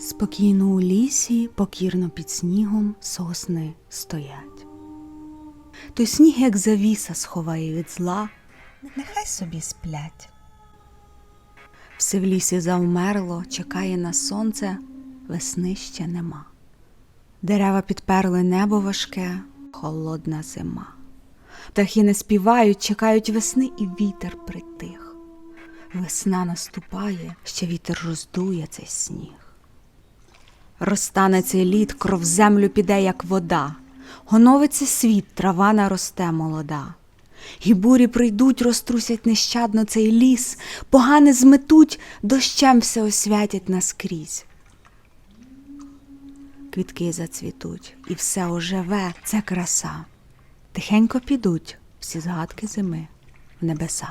Спокійно у лісі, покірно під снігом сосни стоять. Той сніг, як завіса, сховає від зла, Нехай собі сплять. все в лісі завмерло, чекає на сонце, весни ще нема. Дерева підперли небо важке, холодна зима. Птахи не співають, чекають весни, і вітер притих. Весна наступає, ще вітер роздує цей сніг. Розтане цей лід, кров землю піде, як вода. Гоновиться світ, трава наросте молода. І бурі прийдуть, розтрусять нещадно цей ліс, погане зметуть, дощем все освятять наскрізь. Квітки зацвітуть, і все оживе, це краса. Тихенько підуть всі згадки зими в небеса.